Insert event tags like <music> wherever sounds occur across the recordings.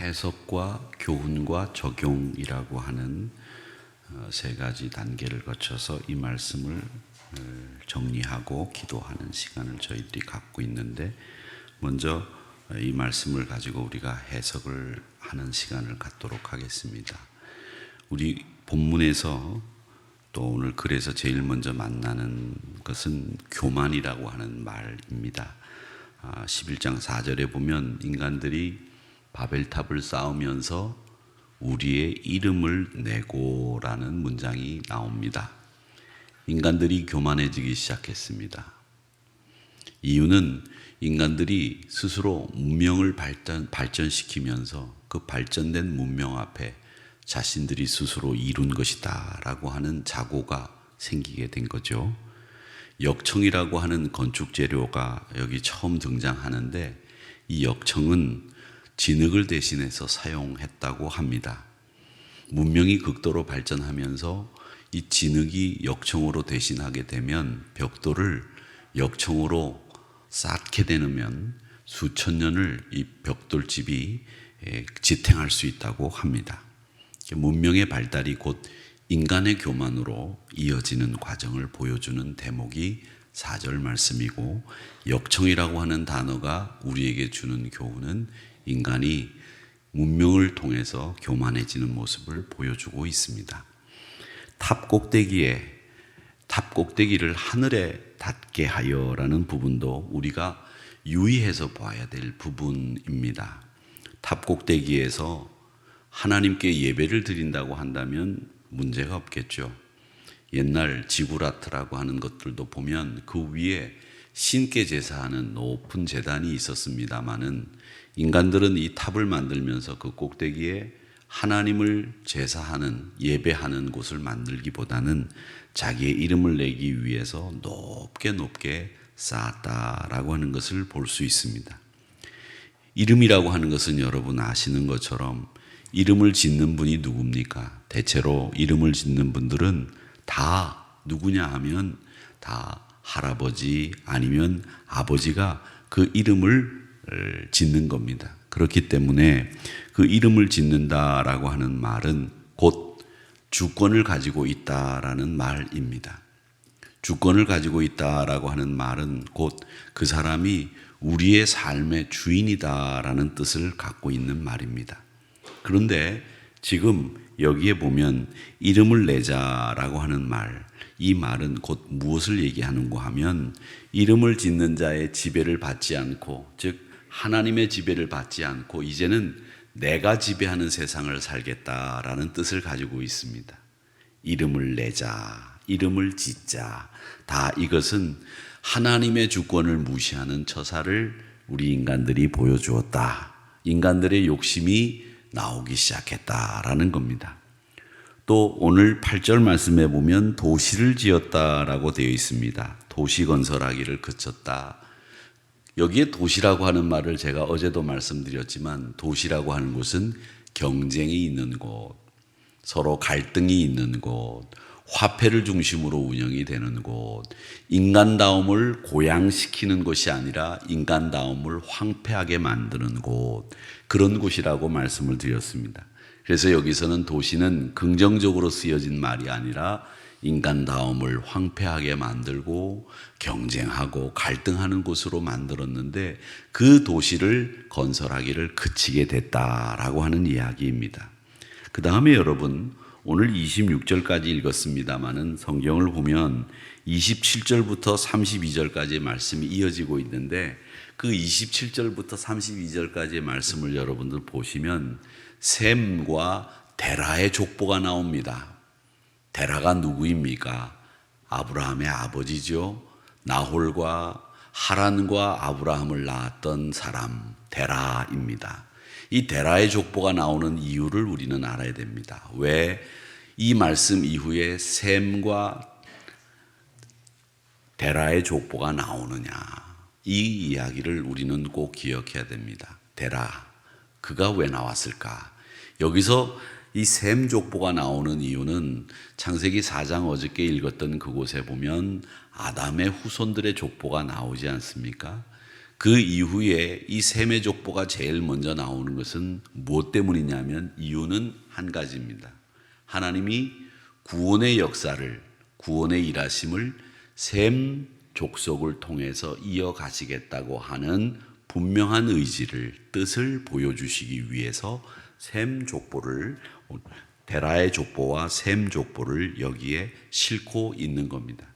해석과 교훈과 적용이라고 하는 어, 세 가지 단계를 거쳐서 이 말씀을 어, 정리하고 기도하는 시간을 저희들이 갖고 있는데 먼저 이 말씀을 가지고 우리가 해석을 하는 시간을 갖도록 하겠습니다. 우리 본문에서 또 오늘 글에서 제일 먼저 만나는 것은 교만이라고 하는 말입니다. 아, 11장 4절에 보면 인간들이 바벨탑을 쌓으면서 우리의 이름을 내고라는 문장이 나옵니다. 인간들이 교만해지기 시작했습니다. 이유는 인간들이 스스로 문명을 발전, 발전시키면서 그 발전된 문명 앞에 자신들이 스스로 이룬 것이다 라고 하는 자고가 생기게 된 거죠. 역청이라고 하는 건축 재료가 여기 처음 등장하는데 이 역청은 진흙을 대신해서 사용했다고 합니다. 문명이 극도로 발전하면서 이 진흙이 역청으로 대신하게 되면 벽돌을 역청으로 쌓게 되면 수천 년을 이 벽돌집이 지탱할 수 있다고 합니다. 문명의 발달이 곧 인간의 교만으로 이어지는 과정을 보여주는 대목이 4절 말씀이고 역청이라고 하는 단어가 우리에게 주는 교훈은 인간이 문명을 통해서 교만해지는 모습을 보여주고 있습니다. 탑 꼭대기에 탑 꼭대기를 하늘에 닿게 하여라는 부분도 우리가 유의해서 봐야 될 부분입니다. 탑 꼭대기에서 하나님께 예배를 드린다고 한다면 문제가 없겠죠. 옛날 지구라트라고 하는 것들도 보면 그 위에 신께 제사하는 높은 재단이 있었습니다마는 인간들은 이 탑을 만들면서 그 꼭대기에 하나님을 제사하는 예배하는 곳을 만들기보다는 자기의 이름을 내기 위해서 높게 높게 쌓았다라고 하는 것을 볼 수 있습니다. 이름이라고 하는 것은 여러분 아시는 것처럼 이름을 짓는 분이 누굽니까? 대체로 이름을 짓는 분들은 다 누구냐 하면 다 할아버지 아니면 아버지가 그 이름을 짓는 겁니다. 그렇기 때문에 그 이름을 짓는다라고 하는 말은 곧 주권을 가지고 있다라는 말입니다. 주권을 가지고 있다라고 하는 말은 곧 그 사람이 우리의 삶의 주인이다라는 뜻을 갖고 있는 말입니다. 그런데 지금 여기에 보면 이름을 내자라고 하는 말, 이 말은 곧 무엇을 얘기하는고 하면 이름을 짓는 자의 지배를 받지 않고, 즉, 하나님의 지배를 받지 않고, 이제는 내가 지배하는 세상을 살겠다라는 뜻을 가지고 있습니다. 이름을 내자, 이름을 짓자, 다 이것은 하나님의 주권을 무시하는 처사를 우리 인간들이 보여주었다. 인간들의 욕심이 나오기 시작했다라는 겁니다. 또 오늘 8절 말씀에 보면 도시를 지었다라고 되어 있습니다. 도시 건설하기를 그쳤다. 여기에 도시라고 하는 말을 제가 어제도 말씀드렸지만 도시라고 하는 곳은 경쟁이 있는 곳, 서로 갈등이 있는 곳, 화폐를 중심으로 운영이 되는 곳, 인간다움을 고양시키는 곳이 아니라 인간다움을 황폐하게 만드는 곳, 그런 곳이라고 말씀을 드렸습니다. 그래서 여기서는 도시는 긍정적으로 쓰여진 말이 아니라 인간다움을 황폐하게 만들고 경쟁하고 갈등하는 곳으로 만들었는데 그 도시를 건설하기를 그치게 됐다라고 하는 이야기입니다. 그 다음에 여러분 오늘 26절까지 읽었습니다마는 성경을 보면 27절부터 32절까지의 말씀이 이어지고 있는데 그 27절부터 32절까지의 말씀을 여러분들 보시면 셈과 데라의 족보가 나옵니다. 데라가 누구입니까? 아브라함의 아버지죠. 나홀과 하란과 아브라함을 낳았던 사람 데라입니다. 이 데라의 족보가 나오는 이유를 우리는 알아야 됩니다. 왜 이 말씀 이후에 셈과 데라의 족보가 나오느냐. 이 이야기를 우리는 꼭 기억해야 됩니다. 데라, 그가 왜 나왔을까? 여기서 이셈 족보가 나오는 이유는 창세기 4장 어저께 읽었던 그곳에 보면 아담의 후손들의 족보가 나오지 않습니까? 그 이후에 이 셈의 족보가 제일 먼저 나오는 것은 무엇 때문이냐면 이유는 한 가지입니다. 하나님이 구원의 역사를 구원의 일하심을 셈 족속을 통해서 이어가시겠다고 하는 분명한 의지를 뜻을 보여주시기 위해서 셈 족보를 데라의 족보와 셈 족보를 여기에 싣고 있는 겁니다.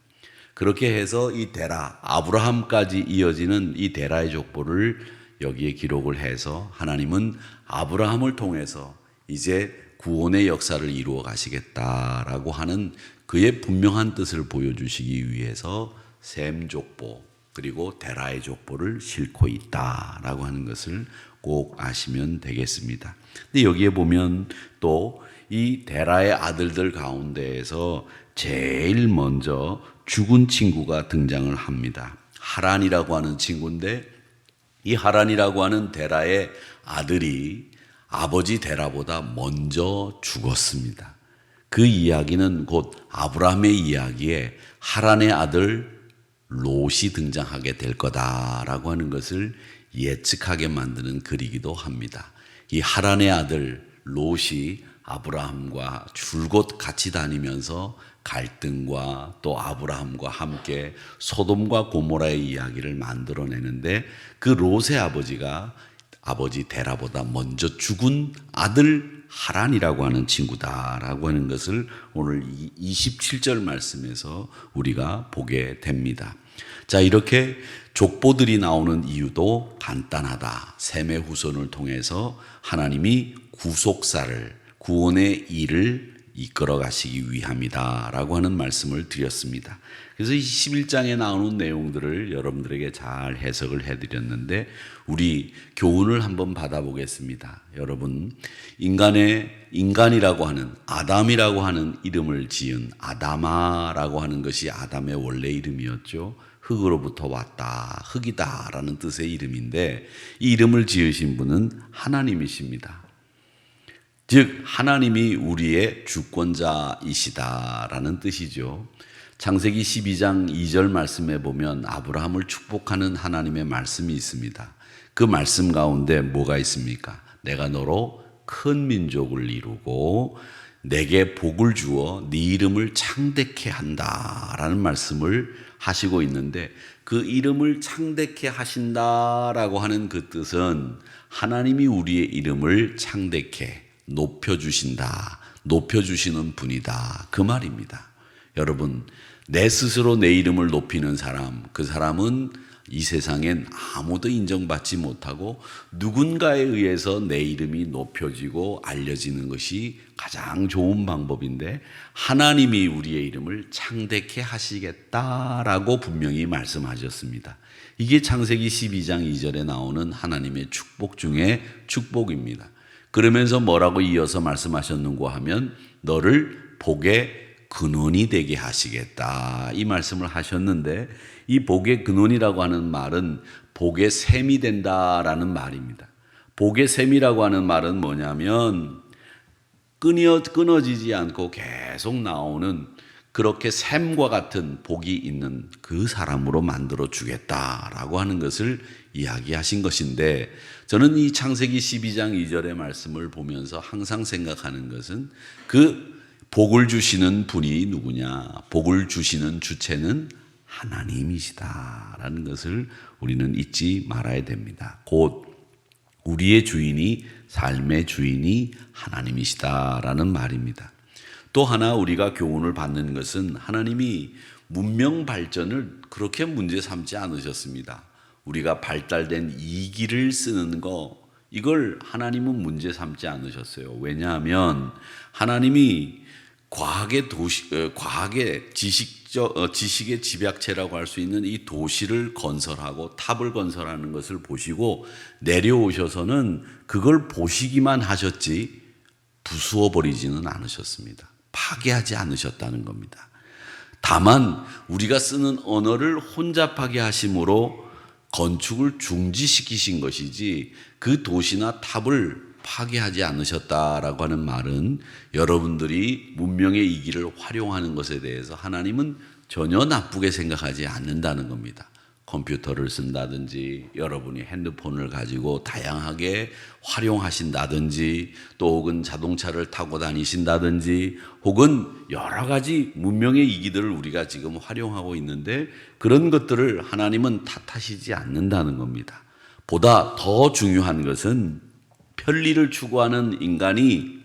그렇게 해서 이 데라 아브라함까지 이어지는 이 데라의 족보를 여기에 기록을 해서 하나님은 아브라함을 통해서 이제 구원의 역사를 이루어 가시겠다라고 하는 그의 분명한 뜻을 보여주시기 위해서 셈 족보 그리고 데라의 족보를 싣고 있다라고 하는 것을 꼭 아시면 되겠습니다. 근데 여기에 보면 또 이 데라의 아들들 가운데에서 제일 먼저 죽은 친구가 등장을 합니다. 하란이라고 하는 친구인데 이 하란이라고 하는 데라의 아들이 아버지 데라보다 먼저 죽었습니다. 그 이야기는 곧 아브라함의 이야기에 하란의 아들 롯이 등장하게 될 거다라고 하는 것을 예측하게 만드는 글이기도 합니다. 이 하란의 아들 롯이 아브라함과 줄곧 같이 다니면서 갈등과 또 아브라함과 함께 소돔과 고모라의 이야기를 만들어내는데 그 롯의 아버지가 아버지 데라보다 먼저 죽은 아들 하란이라고 하는 친구다라고 하는 것을 오늘 27절 말씀에서 우리가 보게 됩니다. 자, 이렇게 족보들이 나오는 이유도 간단하다. 셈의 후손을 통해서 하나님이 구속사를 구원의 일을 이끌어 가시기 위함이다 라고 하는 말씀을 드렸습니다. 그래서 21장에 나오는 내용들을 여러분들에게 잘 해석을 해 드렸는데 우리 교훈을 한번 받아보겠습니다. 여러분, 인간의 인간이라고 하는 아담이라고 하는 이름을 지은 아담아라고 하는 것이 아담의 원래 이름이었죠. 흙으로부터 왔다, 흙이다 라는 뜻의 이름인데 이 이름을 지으신 분은 하나님이십니다. 즉 하나님이 우리의 주권자이시다라는 뜻이죠. 창세기 12장 2절 말씀에 보면 아브라함을 축복하는 하나님의 말씀이 있습니다. 그 말씀 가운데 뭐가 있습니까? 내가 너로 큰 민족을 이루고 내게 복을 주어 네 이름을 창대케 한다라는 말씀을 하시고 있는데 그 이름을 창대케 하신다라고 하는 그 뜻은 하나님이 우리의 이름을 창대케 높여주신다. 높여주시는 분이다. 그 말입니다. 여러분, 내 스스로 내 이름을 높이는 사람, 그 사람은 이 세상엔 아무도 인정받지 못하고 누군가에 의해서 내 이름이 높여지고 알려지는 것이 가장 좋은 방법인데 하나님이 우리의 이름을 창대케 하시겠다라고 분명히 말씀하셨습니다. 이게 창세기 12장 2절에 나오는 하나님의 축복 중에 축복입니다. 그러면서 뭐라고 이어서 말씀하셨는고 하면 너를 복의 근원이 되게 하시겠다. 이 말씀을 하셨는데 이 복의 근원이라고 하는 말은 복의 셈이 된다라는 말입니다. 복의 셈이라고 하는 말은 뭐냐면 끊어, 끊어지지 않고 계속 나오는 그렇게 샘과 같은 복이 있는 그 사람으로 만들어 주겠다라고 하는 것을 이야기하신 것인데 저는 이 창세기 12장 2절의 말씀을 보면서 항상 생각하는 것은 그 복을 주시는 분이 누구냐? 복을 주시는 주체는 하나님이시다라는 것을 우리는 잊지 말아야 됩니다. 곧 우리의 주인이 삶의 주인이 하나님이시다라는 말입니다. 또 하나 우리가 교훈을 받는 것은 하나님이 문명 발전을 그렇게 문제 삼지 않으셨습니다. 우리가 발달된 이기를 쓰는 거 이걸 하나님은 문제 삼지 않으셨어요. 왜냐하면 하나님이 과학의 도시, 어, 과학의 지식적 어, 지식의 집약체라고 할 수 있는 이 도시를 건설하고 탑을 건설하는 것을 보시고 내려오셔서는 그걸 보시기만 하셨지 부수어 버리지는 않으셨습니다. 파괴하지 않으셨다는 겁니다. 다만 우리가 쓰는 언어를 혼잡하게 하심으로 건축을 중지시키신 것이지 그 도시나 탑을 파괴하지 않으셨다라고 하는 말은 여러분들이 문명의 이기를 활용하는 것에 대해서 하나님은 전혀 나쁘게 생각하지 않는다는 겁니다. 컴퓨터를 쓴다든지 여러분이 핸드폰을 가지고 다양하게 활용하신다든지 또 혹은 자동차를 타고 다니신다든지 혹은 여러 가지 문명의 이기들을 우리가 지금 활용하고 있는데 그런 것들을 하나님은 탓하시지 않는다는 겁니다. 보다 더 중요한 것은 편리를 추구하는 인간이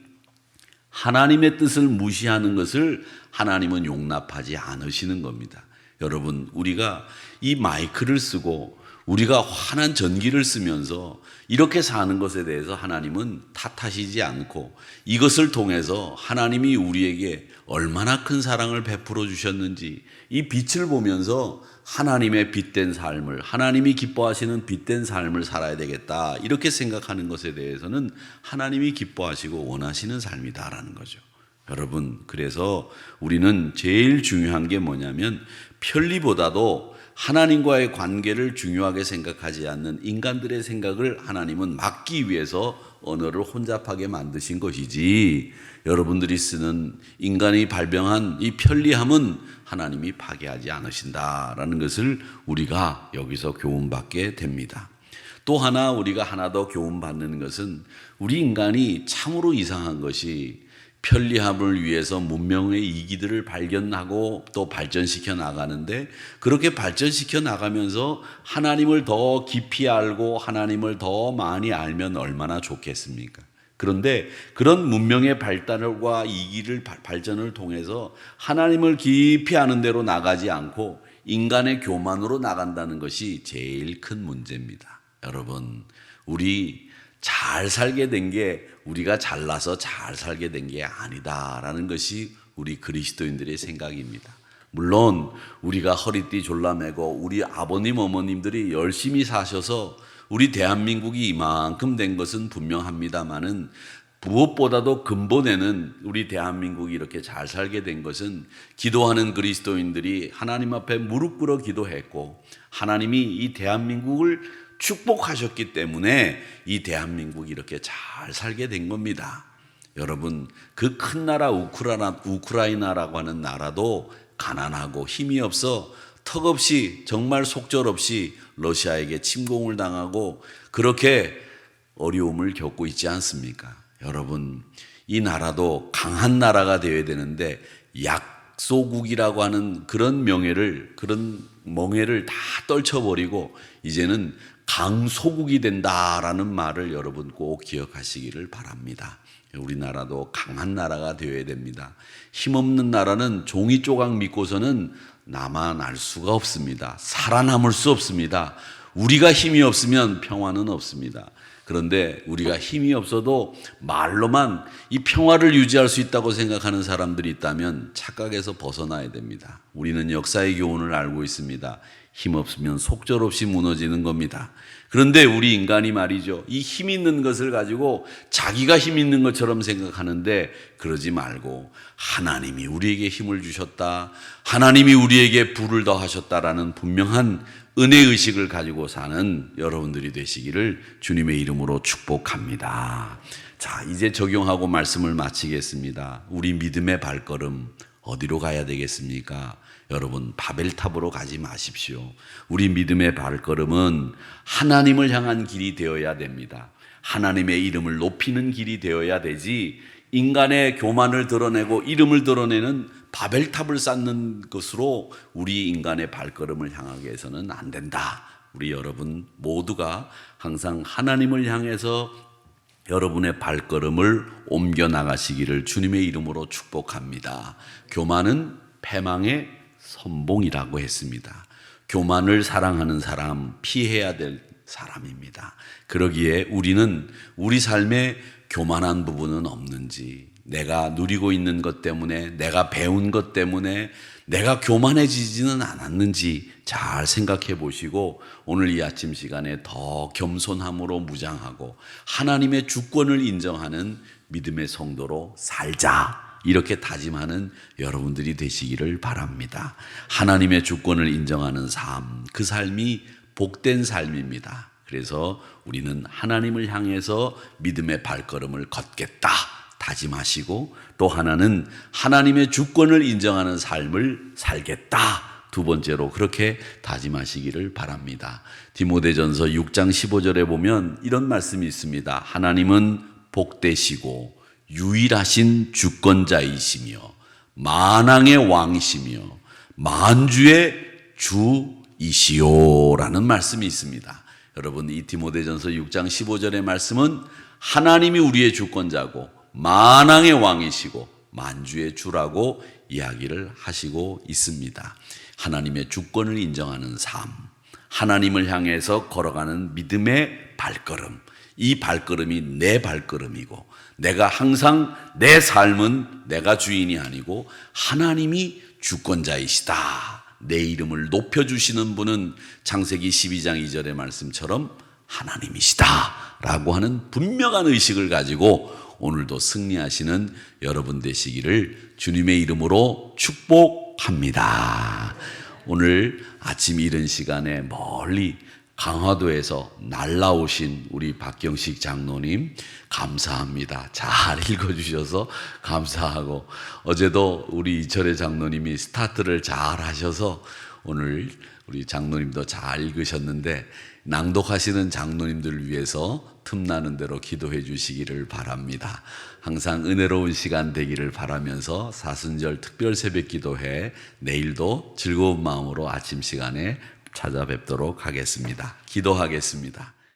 하나님의 뜻을 무시하는 것을 하나님은 용납하지 않으시는 겁니다. 여러분, 우리가 이 마이크를 쓰고 우리가 환한 전기를 쓰면서 이렇게 사는 것에 대해서 하나님은 탓하시지 않고 이것을 통해서 하나님이 우리에게 얼마나 큰 사랑을 베풀어 주셨는지 이 빛을 보면서 하나님의 빛된 삶을 하나님이 기뻐하시는 빛된 삶을 살아야 되겠다 이렇게 생각하는 것에 대해서는 하나님이 기뻐하시고 원하시는 삶이다라는 거죠. 여러분 그래서 우리는 제일 중요한 게 뭐냐면 편리보다도 하나님과의 관계를 중요하게 생각하지 않는 인간들의 생각을 하나님은 막기 위해서 언어를 혼잡하게 만드신 것이지 여러분들이 쓰는 인간이 발병한 이 편리함은 하나님이 파괴하지 않으신다라는 것을 우리가 여기서 교훈받게 됩니다. 또 하나 우리가 하나 더 교훈받는 것은 우리 인간이 참으로 이상한 것이 편리함을 위해서 문명의 이기들을 발견하고 또 발전시켜 나가는데 그렇게 발전시켜 나가면서 하나님을 더 깊이 알고 하나님을 더 많이 알면 얼마나 좋겠습니까? 그런데 그런 문명의 발달과 이기를 발전을 통해서 하나님을 깊이 아는 대로 나가지 않고 인간의 교만으로 나간다는 것이 제일 큰 문제입니다. 여러분, 우리 잘 살게 된 게 우리가 잘나서 잘 살게 된 게 아니다라는 것이 우리 그리스도인들의 생각입니다. 물론 우리가 허리띠 졸라매고 우리 아버님 어머님들이 열심히 사셔서 우리 대한민국이 이만큼 된 것은 분명합니다만은 무엇보다도 근본에는 우리 대한민국이 이렇게 잘 살게 된 것은 기도하는 그리스도인들이 하나님 앞에 무릎 꿇어 기도했고 하나님이 이 대한민국을 축복하셨기 때문에 이 대한민국이 이렇게 잘 살게 된 겁니다. 여러분, 그 큰 나라 우크라이나, 우크라이나라고 하는 나라도 가난하고 힘이 없어 턱없이 정말 속절없이 러시아에게 침공을 당하고 그렇게 어려움을 겪고 있지 않습니까? 여러분, 이 나라도 강한 나라가 되어야 되는데 약소국이라고 하는 그런 명예를, 그런 멍해를 다 떨쳐버리고 이제는 강소국이 된다라는 말을 여러분 꼭 기억하시기를 바랍니다. 우리나라도 강한 나라가 되어야 됩니다. 힘없는 나라는 종이 조각 믿고서는 남아날 수가 없습니다. 살아남을 수 없습니다. 우리가 힘이 없으면 평화는 없습니다. 그런데 우리가 힘이 없어도 말로만 이 평화를 유지할 수 있다고 생각하는 사람들이 있다면 착각에서 벗어나야 됩니다. 우리는 역사의 교훈을 알고 있습니다. 힘 없으면 속절없이 무너지는 겁니다. 그런데 우리 인간이 말이죠. 이 힘 있는 것을 가지고 자기가 힘 있는 것처럼 생각하는데 그러지 말고 하나님이 우리에게 힘을 주셨다. 하나님이 우리에게 불을 더하셨다라는 분명한 은혜 의식을 가지고 사는 여러분들이 되시기를 주님의 이름으로 축복합니다. 자, 이제 적용하고 말씀을 마치겠습니다. 우리 믿음의 발걸음 어디로 가야 되겠습니까? 여러분 바벨탑으로 가지 마십시오. 우리 믿음의 발걸음은 하나님을 향한 길이 되어야 됩니다. 하나님의 이름을 높이는 길이 되어야 되지 인간의 교만을 드러내고 이름을 드러내는 바벨탑을 쌓는 것으로 우리 인간의 발걸음을 향하게 해서는 안 된다. 우리 여러분 모두가 항상 하나님을 향해서 여러분의 발걸음을 옮겨 나가시기를 주님의 이름으로 축복합니다. 교만은 패망의 선봉이라고 했습니다. 교만을 사랑하는 사람 피해야 될 사람입니다. 그러기에 우리는 우리 삶에 교만한 부분은 없는지 내가 누리고 있는 것 때문에 내가 배운 것 때문에 내가 교만해지지는 않았는지 잘 생각해 보시고 오늘 이 아침 시간에 더 겸손함으로 무장하고 하나님의 주권을 인정하는 믿음의 성도로 살자. 이렇게 다짐하는 여러분들이 되시기를 바랍니다. 하나님의 주권을 인정하는 삶, 그 삶이 복된 삶입니다. 그래서 우리는 하나님을 향해서 믿음의 발걸음을 걷겠다. 다짐하시고 또 하나는 하나님의 주권을 인정하는 삶을 살겠다. 두 번째로 그렇게 다짐하시기를 바랍니다. 디모데전서 6장 15절에 보면 이런 말씀이 있습니다. 하나님은 복되시고 유일하신 주권자이시며 만왕의 왕이시며 만주의 주이시오라는 말씀이 있습니다. 여러분 이 디모데전서 6장 15절의 말씀은 하나님이 우리의 주권자고 만왕의 왕이시고 만주의 주라고 이야기를 하시고 있습니다. 하나님의 주권을 인정하는 삶, 하나님을 향해서 걸어가는 믿음의 발걸음. 이 발걸음이 내 발걸음이고 내가 항상 내 삶은 내가 주인이 아니고 하나님이 주권자이시다. 내 이름을 높여주시는 분은 창세기 12장 2절의 말씀처럼 하나님이시다. 라고 하는 분명한 의식을 가지고 오늘도 승리하시는 여러분 되시기를 주님의 이름으로 축복합니다. 오늘 아침 이른 시간에 멀리 강화도에서 날라오신 우리 박경식 장로님 감사합니다. 잘 <laughs> 읽어주셔서 감사하고 어제도 우리 이철의 장로님이 스타트를 잘 하셔서 오늘 우리 장로님도 잘 읽으셨는데 낭독하시는 장로님들 위해서 틈나는 대로 기도해 주시기를 바랍니다. 항상 은혜로운 시간 되기를 바라면서 사순절 특별 새벽 기도회 내일도 즐거운 마음으로 아침 시간에 찾아뵙도록 하겠습니다. 기도하겠습니다.